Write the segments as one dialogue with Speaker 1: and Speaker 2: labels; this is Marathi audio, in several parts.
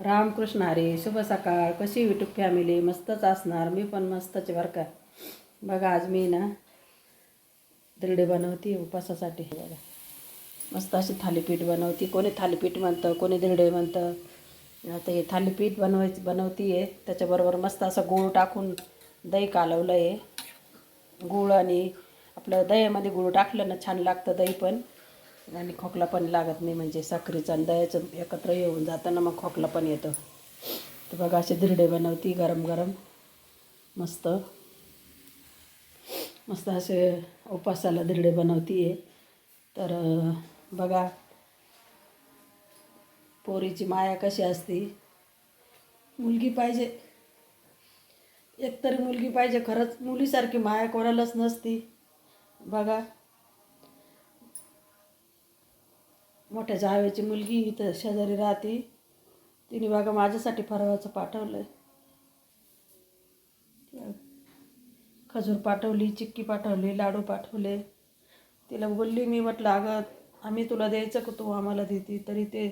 Speaker 1: रामकृष्ण हरे शुभ सकाळ. कशी युट्यूब फॅमिली मस्तच असणार. मी पण मस्तच बरं का. बघा आज मी ना दिरडे बनवते उपासासाठी हे बघा. मस्त अशी थालीपीठ बनवते. कोणी थालीपीठ म्हणतं कोणी दिरडे म्हणतं. आता हे थालीपीठ बनवायचं बनवती आहे त्याच्याबरोबर मस्त असं गूळ टाकून दही कालवलं आहे गूळ आणि आपलं दह्यामध्ये गूळ टाकलं ना छान लागतं दही पण. आणि खोकला पण लागत नाही म्हणजे साखरेचं आणि दह्याचं एकत्र येऊन जाताना मग खोकला पण येतं. तर बघा असे धिरडे बनवती गरम गरम. मस्त. मस्त असे उपासाला धिरडे बनवती आहे तर बघा पोरीची माया कशी असते. मुलगी पाहिजे. एकतरी मुलगी पाहिजे खरंच मुलीसारखी माया कोणालाच नसती. बघा. मोठ्या जावेची मुलगी इथं शेजारी राहते. तिने बघा माझ्यासाठी फराळाचं पाठवलं खजूर पाठवली चिक्की पाठवली लाडू पाठवले. तिला बोलली मी म्हटलं अगं आम्ही तुला द्यायचं का? तू आम्हाला देते. तरी ते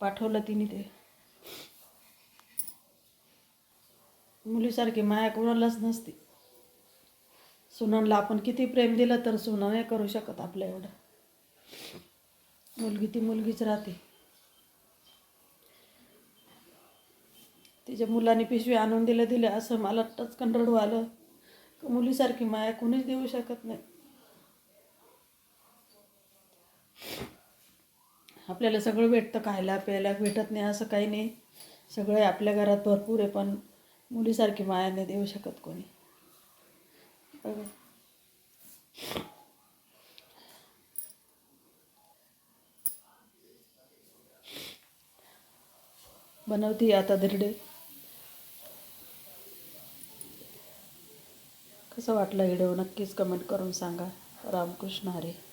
Speaker 1: पाठवलं तिने ते. मुलीसारखी माया कोणालाच नसते. सुनांना आपण किती प्रेम दिलं तर सुना नाही करू शकत आपल्या एवढं. मुलगी ती मुलगीच राहते. तिच्या मुलांनी पिशवी आणून दिलं दिलं असं मला टचकन रडू आलं. का मुलीसारखी माया कोणीच देऊ शकत नाही. आपल्याला सगळं भेटतं खायला प्यायला भेटत नाही असं काही नाही. सगळं आपल्या घरात भरपूर आहे पण मुलीसारखी माया नाही देऊ शकत कोणी. बनवते आता धिरडे कसं वाटलं व्हिडिओ? नक्कीच कमेंट करून सांगा. रामकृष्ण हरे.